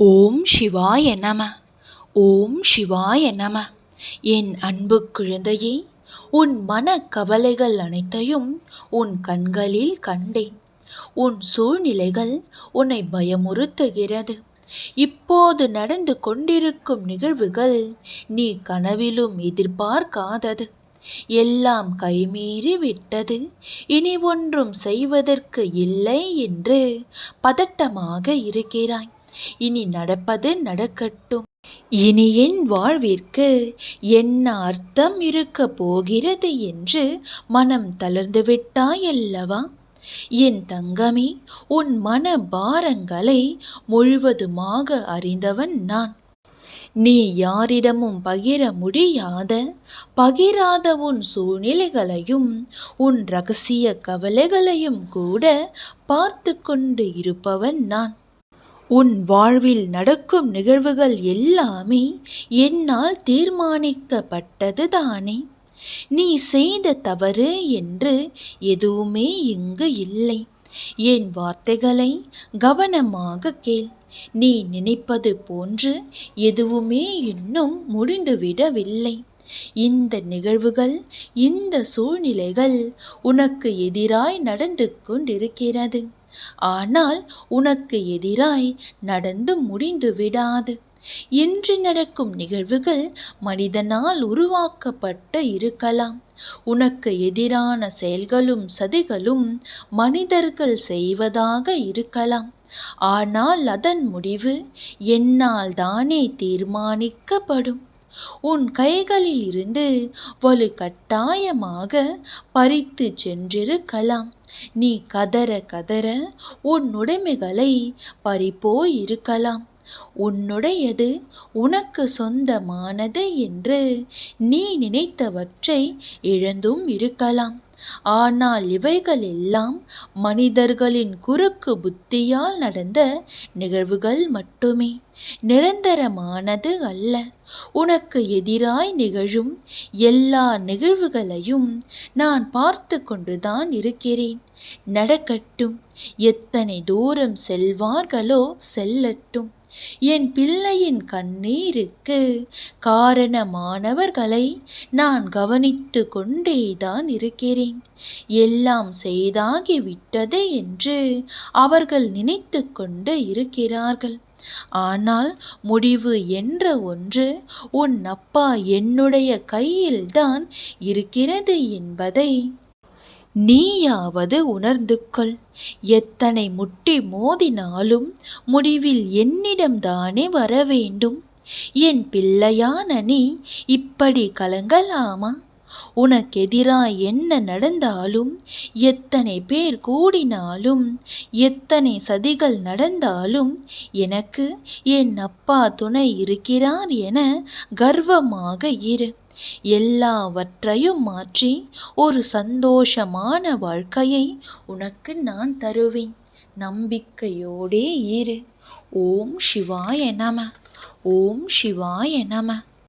ஓம் சிவாய நம. ஓம் சிவாய நம. என் அன்பு குழந்தையே உன் மன கவலைகள் அனைத்தையும் உன் கண்களில் கண்டேன். உன் சூழ்நிலைகள் உன்னை பயமுறுத்துகிறது. இப்போது நடந்து கொண்டிருக்கும் நிகழ்வுகள் நீ கனவிலும் எதிர்பார்க்காதது. எல்லாம் கைமீறி விட்டது. இனி ஒன்றும் செய்வதற்கு இல்லை என்று பதட்டமாக இருக்கிறாய். இனி நடப்பது நடக்கட்டும். இனி என் வாழ்விற்கு என்ன அர்த்தம் இருக்க போகிறது என்று மனம் தளர்ந்து விட்டாயல்லவா? என் தங்கமே உன் மன பாரங்களை முழுவதுமாக அறிந்தவன் நான். நீ யாரிடமும் பகிர முடியாத பகிராத உன் சூழ்நிலைகளையும் உன் ரகசிய கவலைகளையும் கூட பார்த்து கொண்டு இருப்பவன் நான். உன் வாழ்வில் நடக்கும் நிகழ்வுகள் எல்லாமே என்னால் தீர்மானிக்கப்பட்டது தானே நீ செய்த தவறு என்று எதுவுமே இங்கு இல்லை. என் வார்த்தைகளை கவனமாக கேள். நீ நினைப்பது போன்று எதுவுமே இன்னும் முடிந்துவிடவில்லை. இந்த நிகழ்வுகள் இந்த சூழ்நிலைகள் உனக்கு எதிராய் நடந்து கொண்டிருக்கிறது. ஆனால் உனக்கு எதிராய் நடந்து முடிந்து விடாது. இன்று நடக்கும் நிகழ்வுகள் மனிதனால் உருவாக்கப்பட்டு இருக்கலாம். உனக்கு எதிரான செயல்களும் சதிகளும் மனிதர்கள் செய்வதாக இருக்கலாம். ஆனால் அதன் முடிவு என்னால் தானே தீர்மானிக்கப்படும். உன் கைகளில் இருந்து வலு கட்டாயமாக பறித்து சென்றிருக்கலாம். நீ கதற கதற உன் உடைமைகளை பறிப்போயிருக்கலாம். உன்னுடையது உனக்கு சொந்தமானது என்று நீ நினைத்தவற்றை இழந்தும் இருக்கலாம். ஆனால் இவைகள் எல்லாம் மனிதர்களின் குறுக்கு புத்தியால் நடந்த நிகழ்வுகள் மட்டுமே. நிரந்தரமானது அல்ல. உனக்கு எதிராய் நிகழும் எல்லா நிகழ்வுகளையும் நான் பார்த்து கொண்டுதான் இருக்கிறேன். நடக்கட்டும். எத்தனை தூரம் செல்வார்களோ செல்லட்டும். என் பிள்ளையின் கண்ணீருக்கு காரணமானவர்களை நான் கவனித்து கொண்டேதான் இருக்கிறேன். எல்லாம் செய்தாகிவிட்டது என்று அவர்கள் நினைத்து கொண்டு இருக்கிறார்கள். ஆனால் முடிவு என்ற ஒன்று உன் அப்பா என்னுடைய கையில்தான் இருக்கிறது என்பதை நீயாவது உணர்ந்து கொள் எத்தனை முட்டி மோதினாலும் முடிவில் என்னிடம்தானே வர வேண்டும். என் பிள்ளையான நீ இப்படி கலங்கலாமா? உனக்கெதிராய் என்ன நடந்தாலும் எத்தனை பேர் கூடினாலும் எத்தனை சதிகள் நடந்தாலும் எனக்கு என் அப்பா துணை இருக்கிறார் என கர்வமாக இரு. எல்லாவற்றையும் மாற்றி ஒரு சந்தோஷமான வாழ்க்கையை உனக்கு நான் தருவேன். நம்பிக்கையோடே இரு. ஓம் சிவாய நம. ஓம் சிவாய நம.